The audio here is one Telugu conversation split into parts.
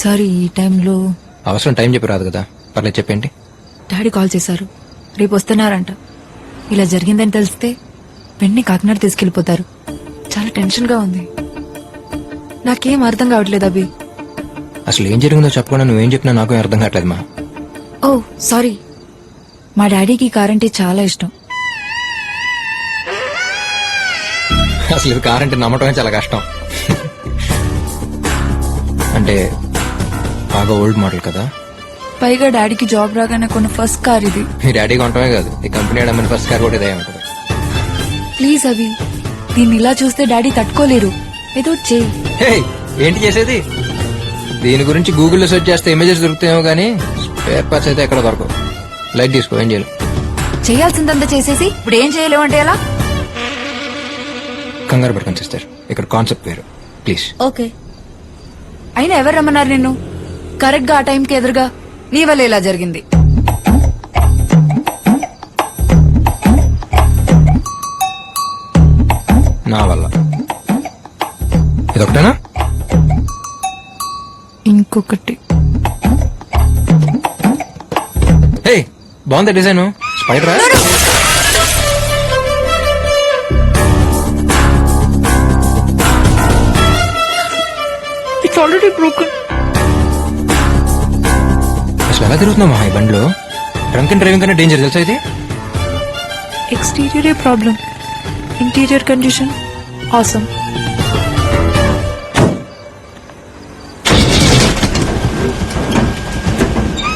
సారీ ఈ టైంలో అవసరం టైం చెప్పి రాదు కదా. పర్లేదు చెప్పేంటి? డాడీ కాల్ చేశారు. రేపు వస్తున్నారంట. ఇలా జరిగిందని తెలిస్తే వెంటనే కాకినాడ తీసుకెళ్ళిపోతారు చాలా టెన్షన్గా ఉంది. నాకేం అర్థం కావట్లేదు అభి. అసలు ఏం జరిగిందో చెప్పకుండా నువ్వేం చెప్పినా నాకు ఏం అర్థం కావట్లేదు మా. Oh sorry. మా డాడీకి కార్ అంటే చాలా ఇష్టం. అసలు ఇది కార్ అంటే నమ్మటమే చాలా కష్టం. అంటే బాగా ఓల్డ్ మోడల్ కదా? పైగా డాడీకి జాబ్ రాగానే కొన్న ఫస్ట్ కార్ ఇది. మీ డాడీ కొనటమే కాదు ఈ కంపెనీ అమ్మని ఫస్ట్ కార్ కూడా ఇదే ఉంటుంది. ప్లీజ్ అభి దీన్ని ఇలా చూస్తే డాడీ తట్టుకోలేరు. ఏదో చేయి. హే, ఏంటి చేసేది? దీని గురించి గూగుల్లో సెర్చ్ చేస్తే ఇమేజెస్ దొరుకుతాయేమో కానీ స్పేర్ పార్ట్స్ అయితే ఎక్కడ దొరకవు. లైట్ తీసుకో ఏం చేయాలి? చేయాల్సిందంతా చేసేసి ఇప్పుడు ఏం చేయలేమంటే ఎలా? కంగారు పడుకొని సిస్టర్. ఇక్కడ కాన్సెప్ట్ వేరు. ప్లీజ్. ఓకే. అయినా ఎవరు రమ్మన్నారు నిన్ను? కరెక్ట్గా ఆ టైంకి ఎదురుగా నీ వల్ల ఇలా జరిగింది. నా వల్ల. ఇదొకటేనా ఇంకొకటి. హే బాగుంది design? Spider? It's already broken ఎలా తిరుగుతున్నావు మా ఈ బండిలో? డ్రంక్ అండ్ డ్రైవింగ్ కన్నా డేంజర్ తెలుసా ఇది? ఎక్స్టీరియరే ప్రాబ్లం ఇంటీరియర్ కండిషన్ ఆసమ్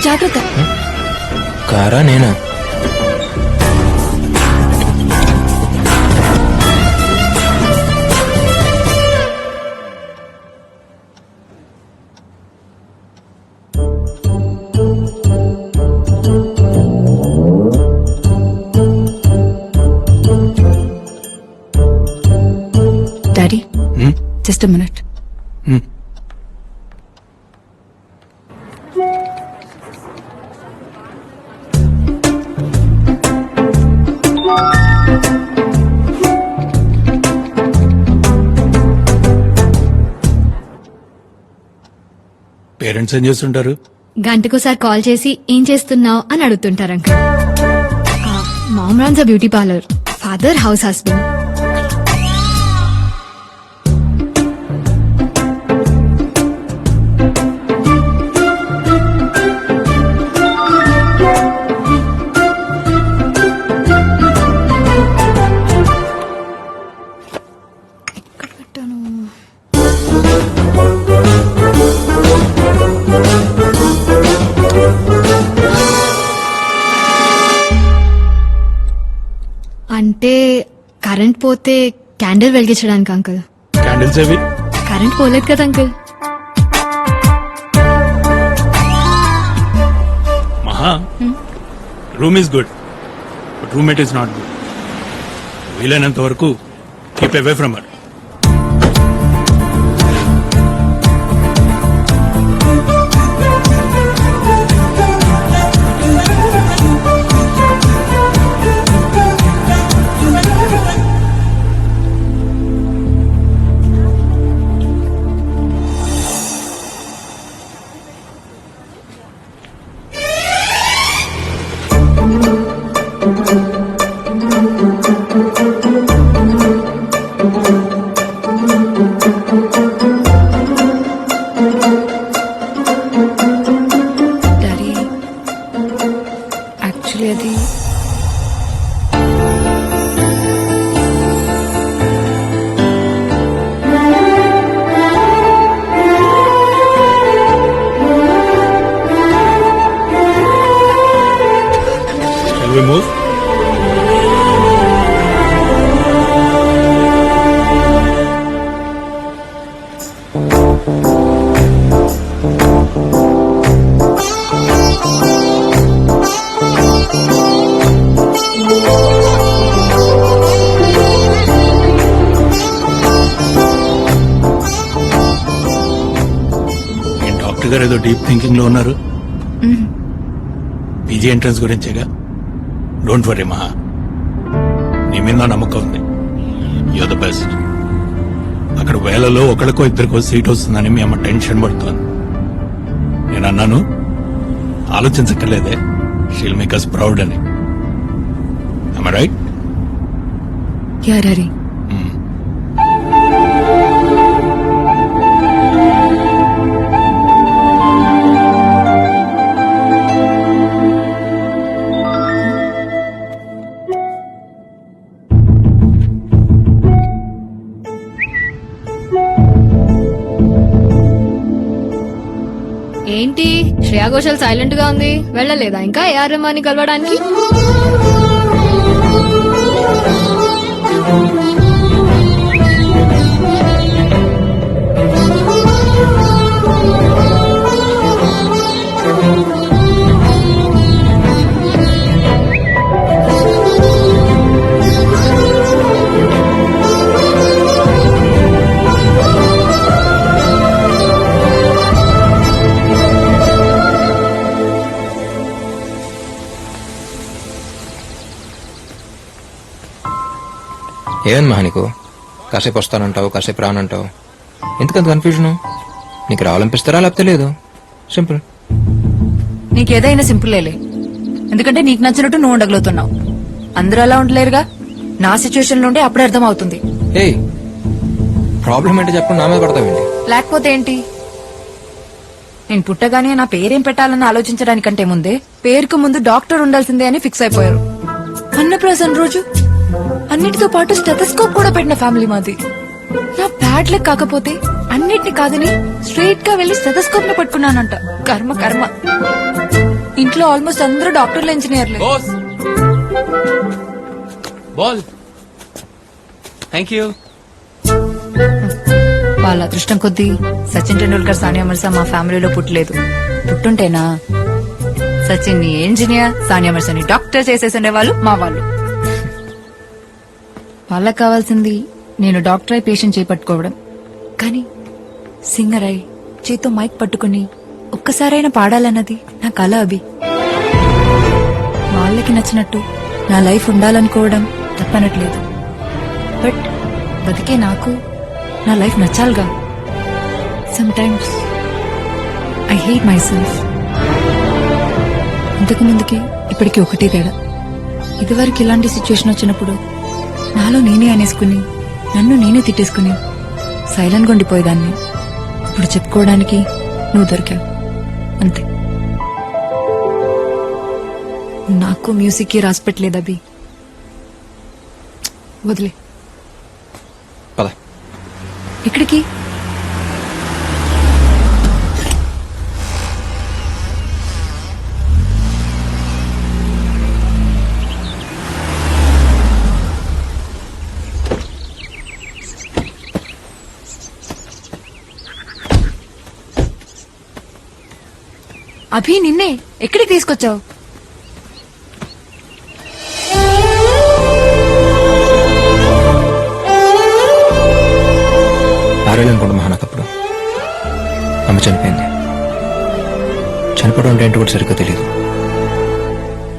జాగ్రత్త. కారా నేనా? Just minute. పేరెంట్స్ ఏం చేస్తుంటారు? గంటకోసారి కాల్ చేసి ఏం చేస్తున్నావు అని అడుగుతుంటారు uncle. Mom runs beauty parlour. Father house husband. Current పోతే క్యాండిల్ వెలిగించడానికి అంకుల్. క్యాండిల్స్ ఏవి? కరెంట్ పోలేదు కదా uncle. Maha. Room is good but roommate is not good వీలైనంత వరకు keep away from her doctor గారు ఏదో డీప్ థింకింగ్లో ఉన్నారు. PG entrance గురించేగా? Don't worry Maha. నీ మీద నమ్మకం ఉంది. యూ ద బెస్ట్ అక్కడ వేలలో ఒకరికో ఇద్దరికో సీట్ వస్తుందని మీ అమ్మ టెన్షన్ పడుతోంది. నేను అన్నాను ఆలోచించక్కర్లేదే. షీల్ మేక్ అస్ ప్రౌడ్ అని. రైట్ యార్ ఏంటి? శ్రేయా ఘోషల్ సైలెంట్గా ఉంది. వెళ్ళలేదా ఇంకా ఏఆర్ రెహమాన్ కలవడానికి? ఏమని మహా నీకు కాసేపు వస్తానంటావు కాసేపు రానంటావు. ఎందుకంత కన్ఫ్యూజన్ నీకు రావాలనిపిస్తారా లేకపోతే లేదు? సింపుల్ నీకేదైనా సింపుల్ లేలే. ఎందుకంటే నీకు నచ్చినట్టు నువ్వు ఉండగలుగుతున్నావు. అందరూ అలా ఉండలేరుగా? నా సిచ్యువేషన్ నుండి అప్పుడే అర్థం అవుతుంది ఏయ్ ప్రాబ్లం ఏంటో చెప్పండి నా మీద లేకపోతే ఏంటి? నేను పుట్టగానే నా పేరేం పెట్టాలని ఆలోచించడానికంటే ముందే పేరుకు ముందు డాక్టర్ ఉండాల్సిందే అని ఫిక్స్ అయిపోయారు. అన్నప్రాసన రోజు అన్నిటితో పాటు స్టెథస్కోప్ కూడా పెట్టిన ఫ్యామిలీ మాది. నా బ్యాడ్ లక్ కాకపోతే అన్నిటిని కాదని స్ట్రైట్గా వెళ్ళి స్టెథస్కోప్ని పట్టుకున్నానంట. కర్మ కర్మ. ఇంట్లో ఆల్మోస్ట్ అందరూ డాక్టర్లు ఇంజనీర్లే. బాస్. బాల్ థ్యాంక్ యూ. వాళ్ళ అదృష్టం కొద్దీ సచిన్ టెండూల్కర్ సానియా మిర్జా మా ఫ్యామిలీలో పుట్టలేదు. పుట్టుంటేనా? సచిన్ని ఇంజనీర్ సానియా మిర్జాని డాక్టర్ చేసేసిండే వాళ్ళు మా వాళ్ళు. వాళ్ళకి కావాల్సింది నేను డాక్టర్ అయి పేషెంట్ చేపట్టుకోవడం. కానీ సింగర్ అయి చేతో మైక్ పట్టుకుని ఒక్కసారైనా పాడాలన్నది నా కళ అభి. వాళ్ళకి నచ్చినట్టు నా లైఫ్ ఉండాలనుకోవడం తప్పనట్లేదు. బట్ బతికే నాకు నా లైఫ్ నచ్చాలిగా. Sometimes I hate myself ఇంతకు ముందుకి ఇప్పటికీ ఒకటే తేడా. ఇదివరకు ఇలాంటి సిచ్యువేషన్ వచ్చినప్పుడు నాలో నేనే అనేసుకుని నన్ను నేనే తిట్టేసుకుని సైలెంట్ ఉండిపోయేదాన్ని. ఇప్పుడు చెప్పుకోవడానికి నువ్వు దొరికావు. అంతే. నాకు మ్యూజిక్కి రాసి పెట్టలేదు అభి. వదిలే. పద. అభి నిన్నే ఎక్కడికి తీసుకొచ్చావు? ఆరేళ్ళనుకోండి మహా నాకు అమ్మ చనిపోయింది. చనిపోవడం అంటే ఏంటో కూడా సరిగ్గా తెలియదు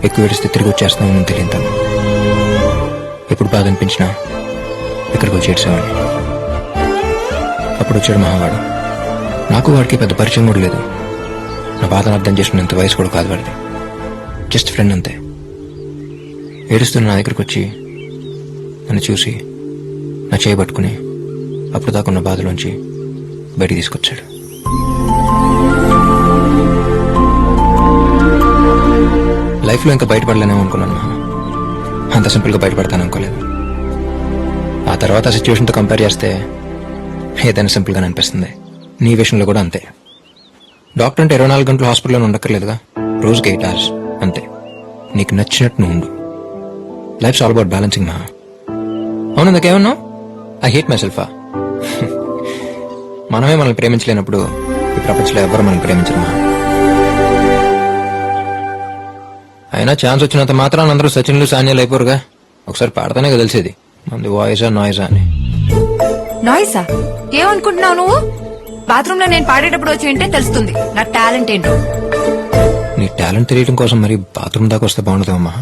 ఎక్కువ ఏడిస్తే తిరిగి వచ్చేస్తామని తెలియదు తను. ఎప్పుడు బాధ అనిపించినా ఇక్కడికి వచ్చి ఏడ్చేవాడిని అప్పుడు వచ్చాడు మహావాడు. నాకు వాడికి పెద్ద పరిచయం కూడా లేదు. నా బాధను అర్థం చేసినంత వయసు కూడా కాదు వాడిది. జస్ట్ ఫ్రెండ్ అంతే. ఏడుస్తున్న నా దగ్గరికి వచ్చి నన్ను చూసి నా చేయబట్టుకుని అప్పుడు దాకున్న బాధలోంచి బయటికి తీసుకొచ్చాడు. లైఫ్లో ఇంకా బయటపడలేనేమో అనుకున్నాను అంత సింపుల్గా బయటపడతాను అనుకోలేదు. ఆ తర్వాత సిచ్యువేషన్తో కంపేర్ చేస్తే ఏదైనా సింపుల్గానే అనిపిస్తుంది. నీ విషయంలో కూడా అంతే. డాక్టర్ అంటే ఇరవై నాలుగు గంటలు హాస్పిటల్లో ఉండక్కర్లేదుగా? రోజుకి ఎయిట్ అవర్స్. అంతే. నీకు నచ్చినట్టు నువ్వు ఉండు. లైఫ్స్ ఆల్ అబౌట్ బ్యాలెన్సింగ్ మా అవును ఇందాకేమన్నావు? ఐ హేట్ మై సెల్ఫా మనమే మనల్ని ప్రేమించలేనప్పుడు ఈ ప్రపంచంలో ఎవరు మనల్ని ప్రేమించరు మా అయినా ఛాన్స్ వచ్చినంత మాత్రాన్ని అందరూ సచిన్లు సాన్యాలు అయిపోరుగా. ఒకసారి పాడతానే తెలిసేది. మంది వాయిసా నాయిసా అని. నాయిసా? ఏమనుకుంటున్నావు నువ్వు? బాత్రూమ్లో నేను పాడేటప్పుడు వచ్చి వింటే తెలుస్తుంది. నా టాలెంట్ ఏంటో. నీ టాలెంట్ తెలియడం కోసం మరి బాత్రూమ్ దాకా వస్తే బాగుంటుందమ్మా